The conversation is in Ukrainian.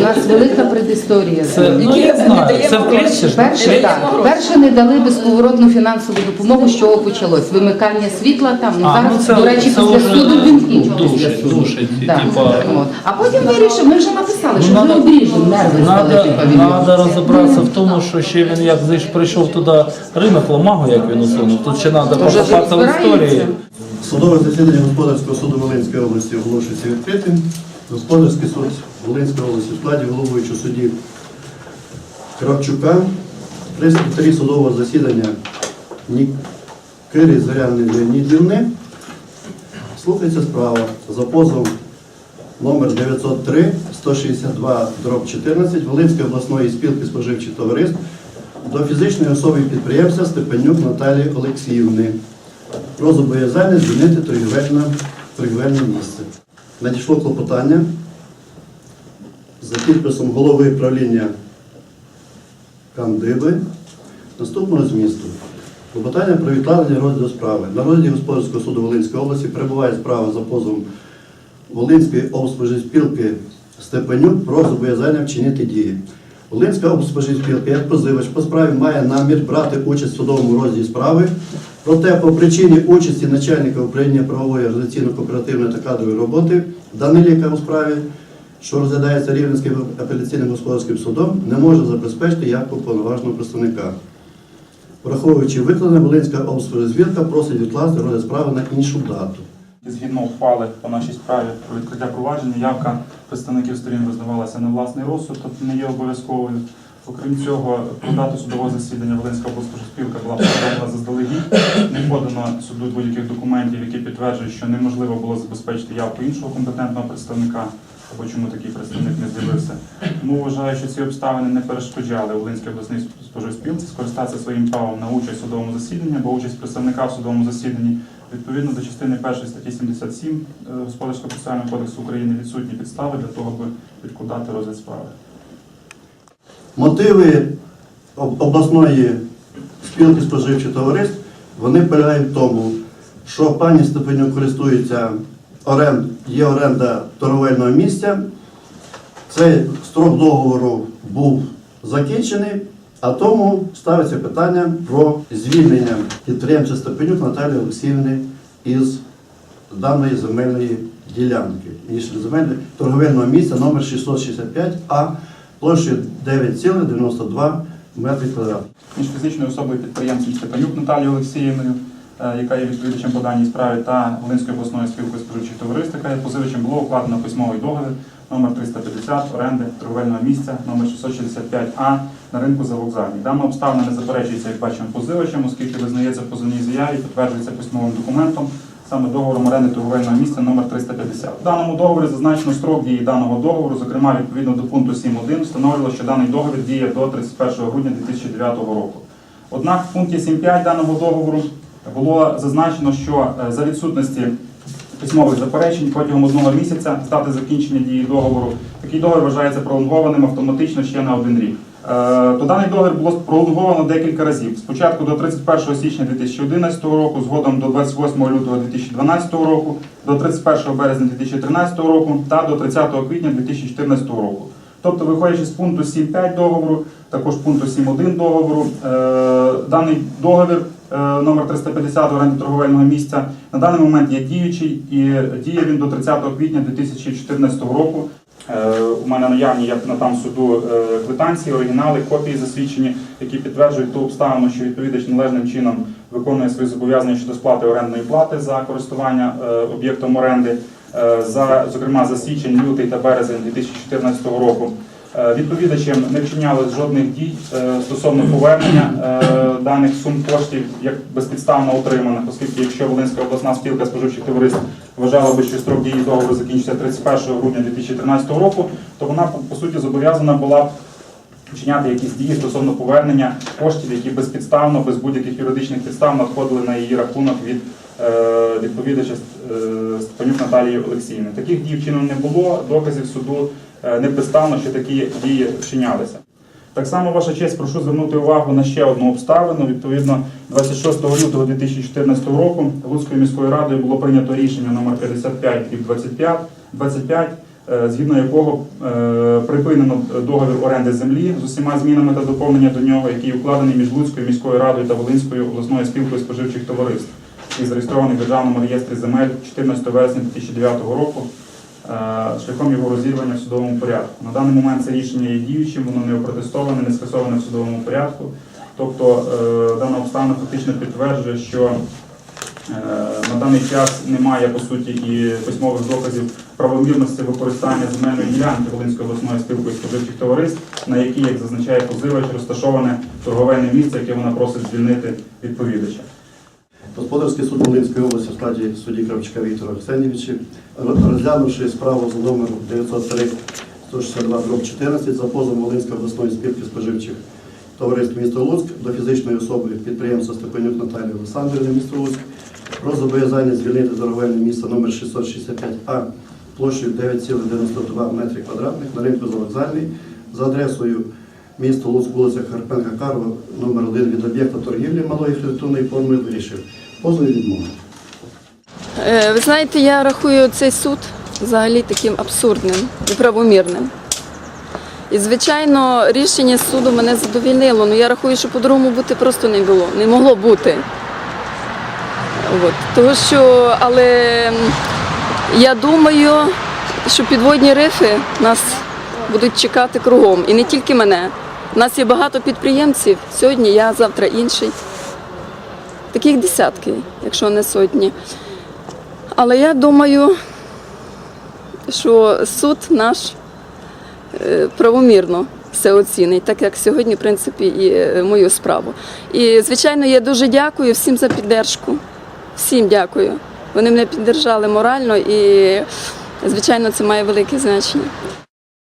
У нас велика предісторія. Це, ну я знаю, це в ж. Перше, так. Перше не дали безповоротну фінансову допомогу, з чого почалось. Вимикання світла там. Ну, А, зараз, ну це- до речі, це після вже суду вимкніть. душить, душить, Так. типа. От. А потім вирішив, ми вже написали, що Ну, ми обріжемо нерви Надо, павільйон. розібратися в тому, що ще він як зайш прийшов туди ринок ламагу, як він усунув. Тут ще треба Вже покопатися в розбирається. історії. Судове засідання Господарського суду Волинської області оголошується відкритим. Господарський суд Волинської області в складі головуючого судді Кравчука при секретарі судового засідання Нікири Зоряни Леонідівни слухається справа за позовом номер 903 162 дроб 14 Волинської обласної спілки споживчих товариств до фізичної особи підприємця Степанюк Наталії Олексіївни про зобов'язання торгівельне, торгівельне місце. Надійшло клопотання за підписом голови правління Кандиби наступного змісту. Клопотання про відкладення розгляду справи. На розгляді Господарського суду Волинської області перебуває справа за позовом Волинської облспоживспілки Степанюк про зобов'язання вчинити дії. Волинська облспоживспілка як позивач по справі має намір брати участь в судовому розгляді справи. Проте по причині участі начальника управління правової організаційно-кооперативної та кадрової роботи Даниліка у справі, що розглядається Рівненським апеляційним господарським судом, не може забезпечити як уповноваженого представника. Враховуючи викладене, Волинська облспоживспілка просить відкласти розгляд справи на іншу дату. Згідно ухвали по нашій справі про відкриття провадження, явка представників сторін визнавалася на власний розсуд, тобто не є обов'язковою. Окрім цього, про дату судового засідання Волинська облспоживспілка була повідомлена заздалегідь. Не подано суду будь-яких документів, які підтверджують, що неможливо було забезпечити явку іншого компетентного представника, або чому такий представник не з'явився. Тому вважаю, що ці обставини не перешкоджали Волинській обласній споживспілці скористатися своїм правом на участь в судовому засіданні, бо участь представника в судовому засіданні Відповідно до частини 1 статті 77 е, Господарського процесуального кодексу України відсутні підстави для того, аби відкладати розгляд справи. Мотиви обласної спілки споживчих товариств вони полягають в тому, що пані Степанюк користується оренд, є оренда торговельного місця. Цей строк договору був закінчений, а тому ставиться питання про звільнення підприємця Степанюк Наталії Олексіївни із даної земельної ділянки. Земельної торговельного місця номер 665 А площею 9,92 метри квадратних. Між фізичною особою підприємцем Степанюк Наталією Олексіївною, яка є відповідачем по даній справі, та Волинською обласною спілкою споживчих товариств, яка є позивачем, було укладено письмовий договір номер 350 оренди торговельного місця номер 665 А на ринку за вокзальний. Дана обставина не заперечується, як бачимо, позивачем, оскільки визнається в позовній заяві, підтверджується письмовим документом, саме договором оренди торговельного місця номер 350. В даному договорі зазначено строк дії даного договору, зокрема відповідно до пункту 7.1 встановлено, що даний договір діє до 31 грудня 2009 року. Однак в пункті 7.5 даного договору було зазначено, що е, за відсутності письмових заперечень протягом одного місяця з дати закінчення дії договору такий договір вважається пролонгованим автоматично ще на один рік. Е, То даний договір було пролонговано декілька разів. Спочатку до 31 січня 2011 року, згодом до 28 лютого 2012 року, до 31 березня 2013 року та до 30 квітня 2014 року. Тобто, виходячи з пункту 7.5 договору, також пункту 7.1 договору, е, даний договір номер 350 оренди торговельного місця на даний момент є діючий і діє він до 30 квітня 2014 року. Е, У мене наявні як на там суду е, квитанції, оригінали, копії засвідчені, які підтверджують ту обставину, що відповідач належним чином виконує свої зобов'язання щодо сплати орендної плати за користування е, об'єктом оренди, е, за зокрема за січень, лютий та березень 2014 року. Е, Відповідачем не вчиняли жодних дій е, стосовно повернення е, даних сум коштів як безпідставно отриманих, оскільки якщо Волинська обласна спілка споживчих товариств вважала би, що строк дії договору закінчиться 31 грудня 2013 року, то вона по- суті зобов'язана була вчиняти якісь дії стосовно повернення коштів, які безпідставно, без будь-яких юридичних підстав надходили на її рахунок від відповідача Степанюк Наталії Олексіївни. Таких дій вчинено не було, доказів суду е, що такі дії вчинялися. Так само, ваша честь, прошу звернути увагу на ще одну обставину. Відповідно, 26 лютого 2014 року Луцькою міською радою було прийнято рішення номер 55 25, 25 е, згідно якого е, припинено договір оренди землі з усіма змінами та доповнення до нього, який укладений між Луцькою міською радою та Волинською обласною спілкою споживчих товариств і зареєстрований в Державному реєстрі земель 14 вересня 2009 року шляхом його розірвання в судовому порядку. На даний момент це рішення є діючим, воно не опротестоване, не скасоване в судовому порядку. Тобто е, дана обставина фактично підтверджує, що е, на даний час немає по суті і письмових доказів правомірності використання земельної ділянки Волинської обласної спілкою споживчих товариств, на якій, як зазначає позивач, розташоване торговельне місце, яке вона просить звільнити відповідача. Господарський суд Волинської області в складі судді Кравчука Віктора Арсенійовича, розглянувши справу за номером 903 162 14 за позовом Волинської обласної спілки споживчих товариств міста Луцьк до фізичної особи підприємства Степанюк Наталії Олександрівни міста Луцьк про зобов'язання звільнити торговельне місце номер 665А площею 9,92 метри квадратних на ринку Завокзальний за адресою місто Луцьк, вулиця Карпенка Карва, номер 1 від об'єкта торгівлі малої архітектурної форми вирішив. Позов відмовити. Е, Ви знаєте, я рахую цей суд взагалі таким абсурдним, неправомірним. І, звичайно, рішення суду мене задовільнило. Ну я рахую, що по-другому бути просто не було, не могло бути. От. Тому що, але я думаю, що підводні рифи нас будуть чекати кругом. І не тільки мене. У нас є багато підприємців. Сьогодні я, завтра інший. Таких десятки, якщо не сотні. Але я думаю, що суд наш е, правомірно все оцінить, так як сьогодні, в принципі, і е, мою справу. І, звичайно, я дуже дякую всім за піддержку. Всім дякую. Вони мене піддержали морально і, звичайно, це має велике значення.